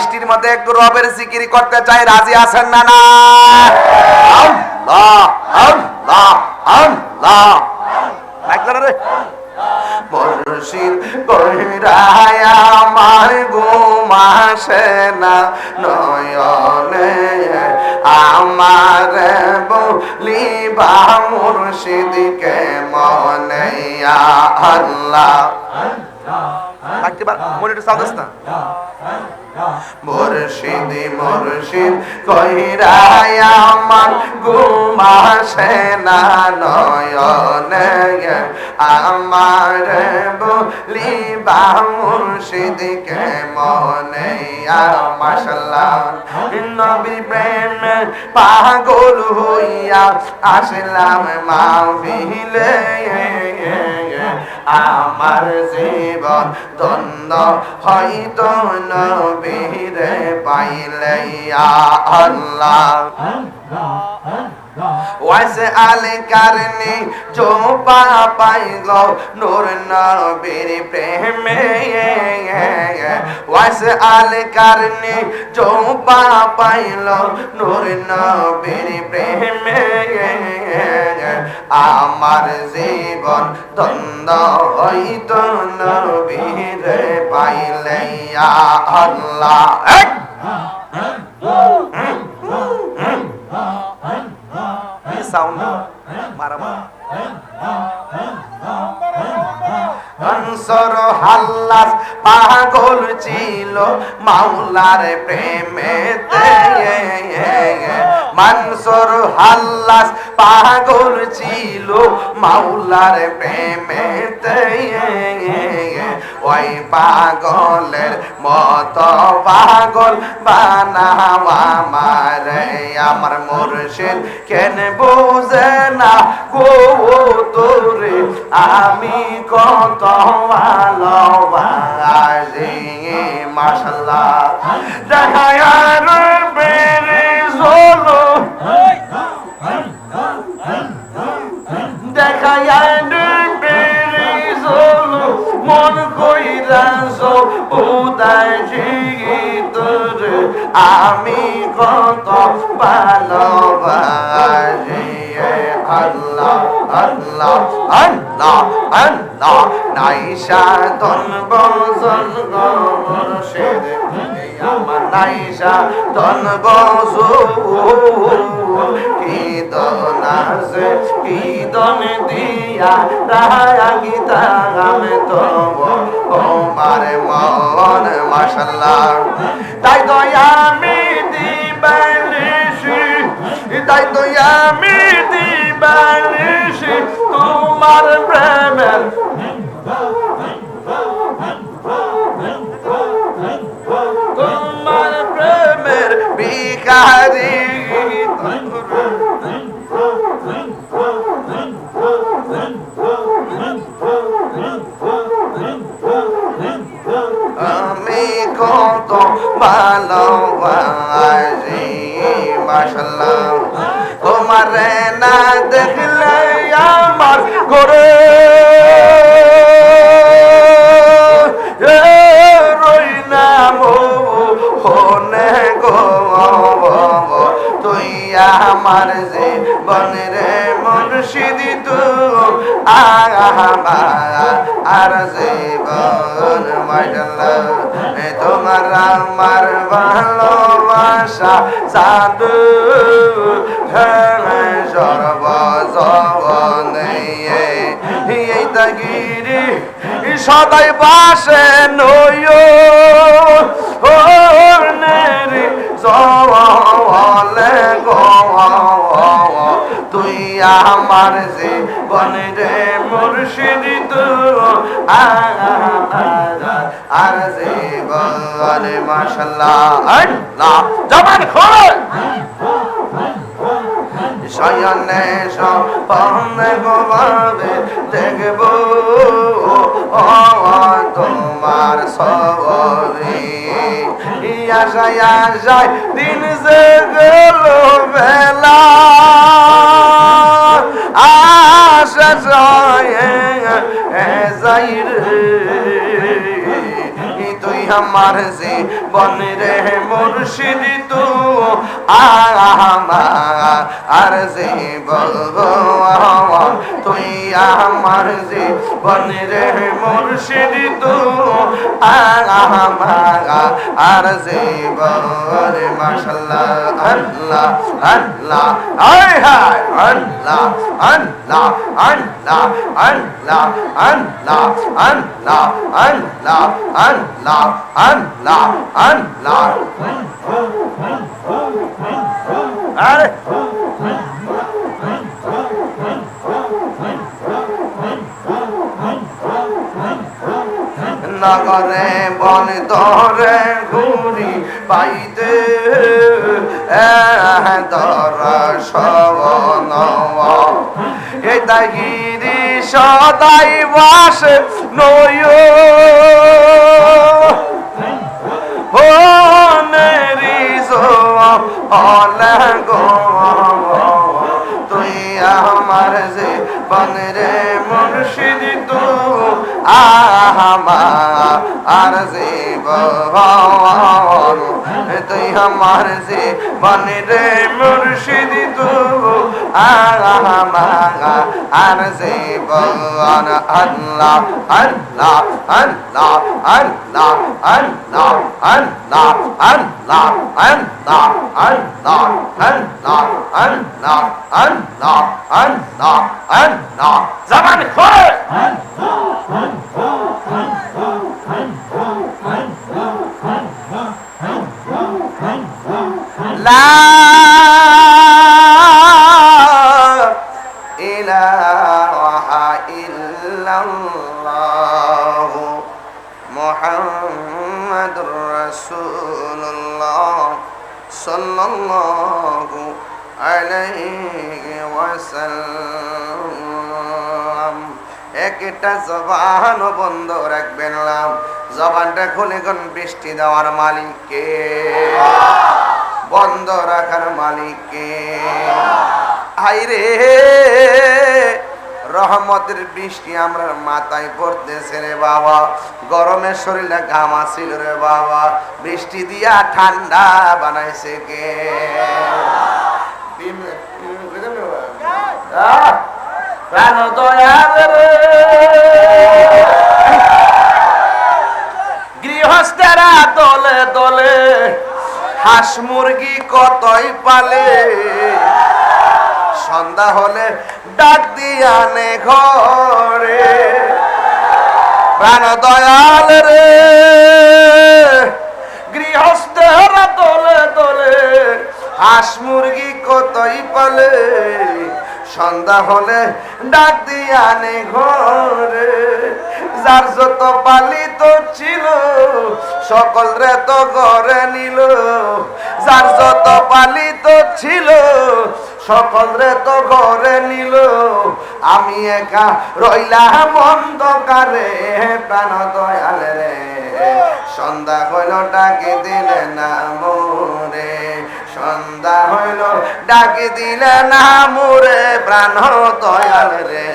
বৃষ্টির মধ্যে একটু রবের জিকির করতে চাই, রাজি আছেন না না? আমার ঘুমাসে না, নয়নে আমার মনে আল্লাহ। থাকতে পার মনিটর সাউন্ড না মুর্শিদ মুর্শিদ আমার ঘুমাসে না নয়নে আমার বলিবা মুর্শিদকে মনে, মাশাল্লাহ, নবী প্রেম পাগল হইয়া আসলাম মাহফিলে। আমার জীবন ধন্য হয়তো নবীরে পাইলে ওয়াইসে আলে কারণে চোপা পাইল নূর নবীর প্রেমে। ওয়াইসে আলে কারণে চোপা পাইল নূর নবীর প্রেমে। আমার জীবন দ্বন্দ্ব হইত নবীর পাইলে আল্লাহ। সাউন্ড মারামার হংসর হাল্লাস পাগল ছিল মাওলার প্রেমেতে মানসর হাল্লাস পাগল ছিল মাওলার প্রেমেতে ওই পাগলের মত পাগল বানাওয়া মারে আমার মুর্শিদ কেন বুঝে না গো তোরে? আমি কত ভালোবাসি, মাশাল্লাহ। দেখায়ার বেরে আমি কত ভালোবাসি আল্লাহ আল্লাহ আল্লাহ আল্লাহ। নাইশা তন বজন গরশেদ আমার নাইশা তন বজু কি দন আছে কি দন দিয়া রায়া গীতা গামে তব? তোমার মন মাশাল্লাহ। তাই তো আমি দিবানিশি তাই তো আমি দিবানিশি ভালোবাসি মাশাল্লাহ তোমার না দেখলে আমার করে আমার জীবন রে মুর্শিদি তু আর জীবন মাইডাল্লা তোমার আমার ভালোবাসা সাধু সর্ব জবনে এই তাগিরি সদাই পাশে নয় আমার জীবন রে মুর্শিদ তু আর জীবন মাশাল্লাহ, আল্লাহ, জবান খোল দেখব তোমার সবরি দিন যে গেল বেলা। আশা জয়ে আমার জীবন রে মুর্শিদ তু আর জীবন তুই আমার জীবন রে মুর্শিদ তু আর জীবন মাশাল্লাহ, আল্লাহ আল্লাহ হায় হায় আল্লাহ আল্লাহ আল্লাহ আল্লাহ আল্লাহ আল্লাহ আল্লাহ আল্লাহ আল্লাহ আল্লাহ আরে নগরে বন ধরে ঘুরি পাইতে দর্শন এ তাহিরি সদাই বাস নয় আমার জীবন তুই আমার যে বনরে মুর্শিদ তু আর জীবন আল্লাহ আল্লাহ আল্লাহ আল্লাহ আল্লাহ আল্লাহ আল্লাহ আল্লাহ আল্লাহ আল্লাহ আল্লাহ আল্লাহ আল্লাহ আল্লাহ জবান খোল লা একটা জবান বন্ধ রাখবেন জবানটা খুলে কোন বৃষ্টি দেওয়ার মালিককে। বন্ধ রাখার মালিককে। হাইরে, রহমতের বৃষ্টি আমরা মাথায় পড়তেছে রে বাবা। গরমের শরীরে ঘাম আসিল রে বাবা। বৃষ্টি দিয়া ঠান্ডা বানাইছে কে? প্রাণ হাঁস মুরগি কতই পালে? সন্ধ্যা হলে ডাক দিয়ানে ঘরে। প্রাণ দয়াল রে গৃহস্থেরা দলে দলে হাঁস মুরগি কতই পালে? সন্ধ্যা হলে ডাক দিয়ানে ঘরে। যার যত পালিত ছিল, সকল রে তো ঘরে নিল। যার যত পালিত ছিল, সকল রে তো ঘরে নিল। আমি একা রইলাম অন্ধকারে প্রাণ দয়াল রে। সন্ধ্যা হইল, ডাকে দিলে না মোরে। সন্ধ্যা হইল, ডাকে দিলে না মোরে, প্রাণ দয়াল রে।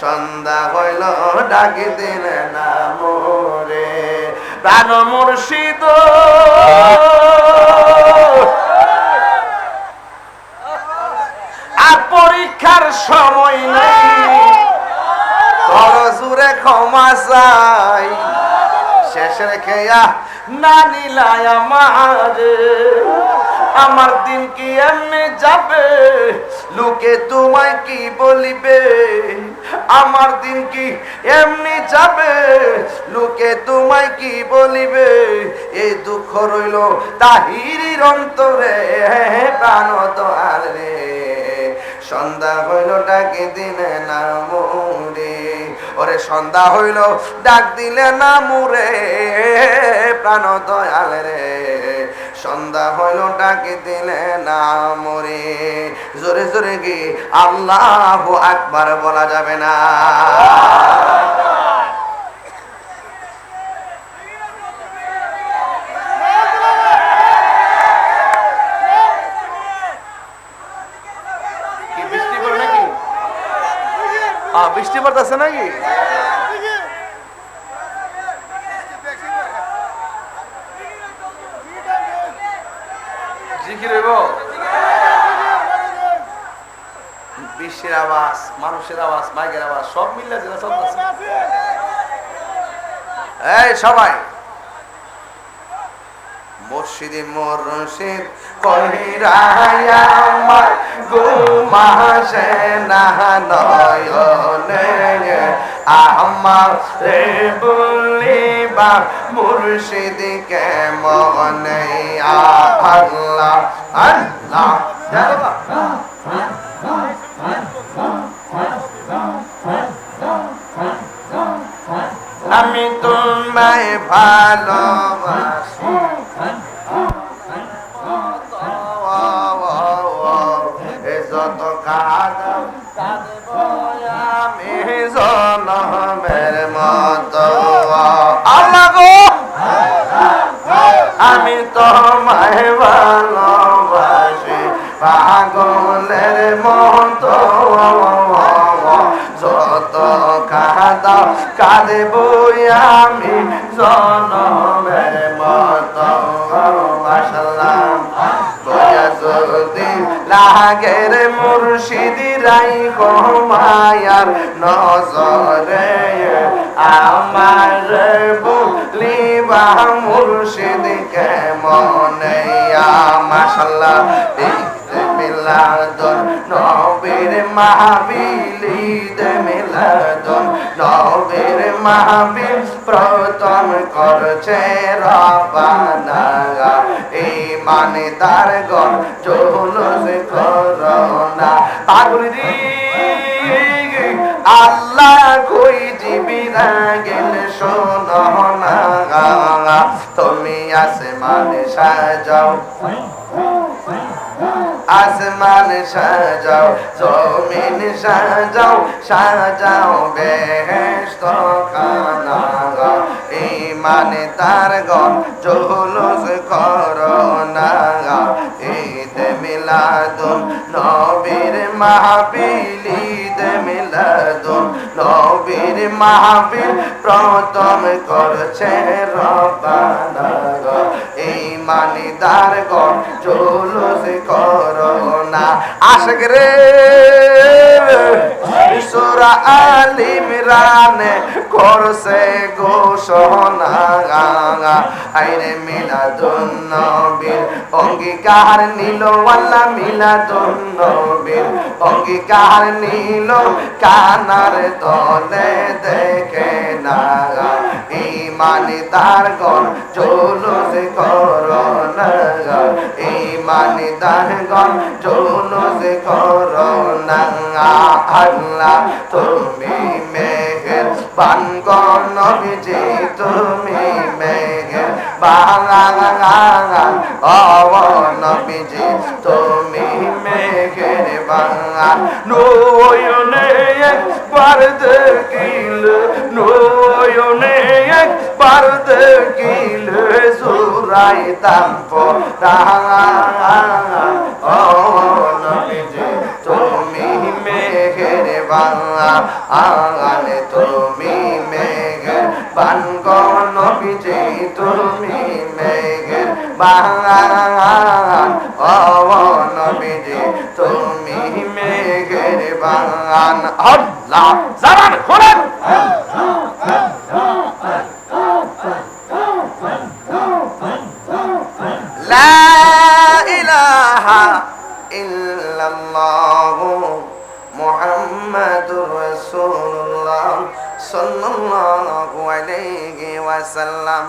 সন্ধ্যা হইল, ডাকে দিলে না মোরে। প্রাণ মুর্শিদ। আর পরীক্ষার সময় নেই। জুড়ে ক্ষমা চাই। শেষ রেখে না নিলাই আমার। আমার দিন কি এমনি যাবে? লোকে তোমায় কি বলিবে? আমার দিন কি এমনি যাবে? লোকে তোমায় কি বলিবে? এই দুঃখ রইল তাহিরির অন্তরে, প্রাণ দোয়ার রে সন্ধ্যা হইল ডাকে দিলে না মুরে ওরে সন্ধ্যা হইল ডাক দিলে না মুরে প্রাণ দয়াল রে। সন্ধ্যা হইল, ডাকে দিলে না মরে। জোরে জোরে কি আল্লাহ আকবার বলা যাবে না। বৃষ্টি পড়তেছে নাকি? হইব বিশ্বের আওয়াজ, মানুষের আওয়াজ, মাইকের আওয়াজ, সব মিললে যেটা চলতেছে। এই সবাই। মুর্শিদি মুর্শিদ কহিরায়া আমার গুমাসে না নয়নে আমার রে বলিবা মুর্শিদিকে মনে আল্লাহ? আল্লাহ। আমি তোমায় ভালোবাসি। ভালোবাসি পাগলের মতো যত কাদা কাঁদে বই আমি জনমের মতো মাসাল্লাম যদি লাগের মুর্শিদি রাই মায়ার নজরে আমার বলিবা মুর্শিদিকে মনে মাসাল্লাহ মিলাদন নবীর মাহবিলিদ মিলাদন। নবীর মাহবিল প্রথম করছে রবানা ইমানে তার গণ, জুলুস করোনা। পাগলি আল্লাহ কই জীবিরা গেল শোনো না, তুমি আসমানে সাজাও। আসমান সাজাও, জমিন সাজাও সাজাও বেহেস্ত কানা ইমানে তার গন জুলুস করো না। ঈদ মিলাদুন, নবীর মাহফিল, ঈদ মিলাদুন, নবীর মাহফিল প্রথম করছে রবানা ইমানি দার গন জুলুস করো না। আশক রে, সুরা আলি মিরানে করছে ঘোষণা। আইরে মিলাদুন নবীর অঙ্গীকার নিল আল্লাহ মিলাদুন নবীর অঙ্গীকার নিল কানার তলে দেখে না। ইমানি তার গণ করো না ইমানি তার গণ জুলুস করো না আল্লাহ, তুমি মেঘের বান নবীজি তুমি মেঘের বাঙান ও নবীজি তুমি মেঘের বাঙান নয়নে একবার দেখিল নয়নে একবার দেখিল সুরাই তাম্প ও নবীজি, তুমি মেঘের বাঙান আঙানে তুমি মেঘের বানগ নবীজি, তুমি মেঘের বাঙান ও নবীজি, তুমি মেঘের বাঙান আল্লাহ, জানান খোলেন সাল্লাম